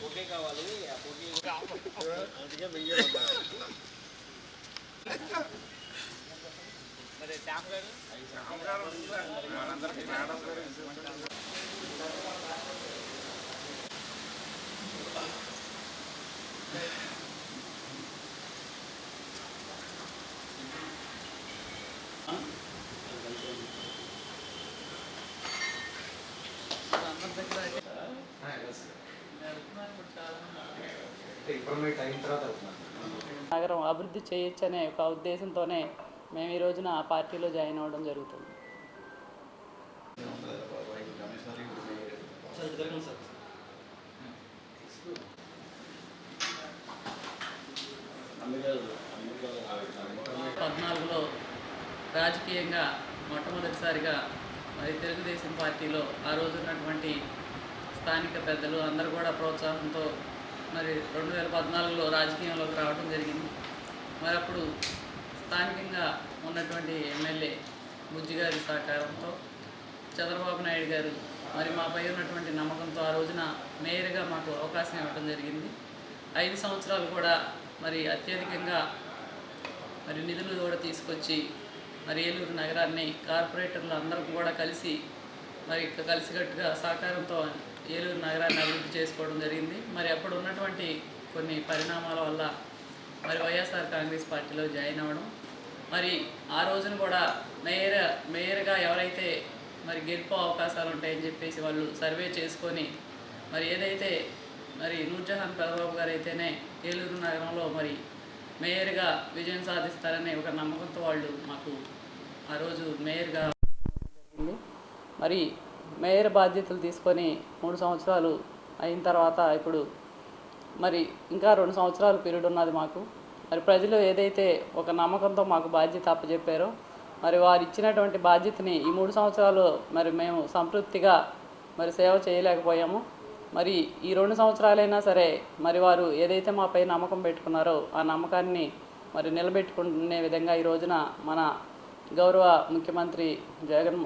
Bouquet కావాలి ఆ bouquet మరి శ్యామ్ గారు ఇంప్రూవ్మెంట్ అయిన తర్వాత అవుతున్నాను నగరం అభివృద్ధి చేయొచ్చు అనే ఒక ఉద్దేశంతోనే మేము ఈ రోజున ఆ పార్టీలో జాయిన్ అవ్వడం జరుగుతుంది. పద్నాలుగులో రాజకీయంగా మొట్టమొదటిసారిగా మరి తెలుగుదేశం పార్టీలో ఆ రోజు ఉన్నటువంటి స్థానిక పెద్దలు అందరూ కూడా ప్రోత్సాహంతో మరి రెండు వేల పద్నాలుగులో రాజకీయంలోకి రావడం జరిగింది. మరి అప్పుడు స్థానికంగా ఉన్నటువంటి ఎమ్మెల్యే బుజ్జి గారి సహకారంతో చంద్రబాబు నాయుడు గారు మరి మాపై ఉన్నటువంటి నమ్మకంతో ఆ రోజున మేయర్గా మాకు అవకాశం ఇవ్వడం జరిగింది. ఐదు సంవత్సరాలు కూడా మరి అత్యధికంగా మరి నిధులు కూడా తీసుకొచ్చి మరి ఏలూరు నగరాన్ని కార్పొరేటర్లు అందరూ కూడా కలిసి మరి కలిసికట్టుగా సహకారంతో ఏలూరు నగరాన్ని అభివృద్ధి చేసుకోవడం జరిగింది. మరి అప్పుడు ఉన్నటువంటి కొన్ని పరిణామాల వల్ల మరి వైఎస్ఆర్ కాంగ్రెస్ పార్టీలో జాయిన్ అవ్వడం. మరి ఆ రోజున కూడా మేయర్ మేయర్గా ఎవరైతే మరి గెలుపు అవకాశాలు ఉంటాయని చెప్పేసి వాళ్ళు సర్వే చేసుకొని మరి ఏదైతే మరి నూర్జహాన్ పెదబాబు గారు అయితేనే ఏలూరు నగరంలో మరి మేయర్గా విజయం సాధిస్తారనే ఒక నమ్మకంతో వాళ్ళు మాకు ఆ రోజు మేయర్గా మరి మేయర్ బాధ్యతలు తీసుకొని మూడు సంవత్సరాలు అయిన తర్వాత ఇప్పుడు మరి ఇంకా రెండు సంవత్సరాలు పీరియడ్ ఉన్నది మాకు. మరి ప్రజలు ఏదైతే ఒక నమ్మకంతో మాకు బాధ్యత అప్పచెప్పారో మరి వారు ఇచ్చినటువంటి బాధ్యతని ఈ మూడు సంవత్సరాలు మరి మేము సంతృప్తిగా మరి సేవ చేయలేకపోయాము. మరి ఈ రెండు సంవత్సరాలైనా సరే మరి వారు ఏదైతే మాపై నమ్మకం పెట్టుకున్నారో ఆ నమ్మకాన్ని మరి నిలబెట్టుకునే విధంగా ఈ రోజున మన గౌరవ ముఖ్యమంత్రి జగన్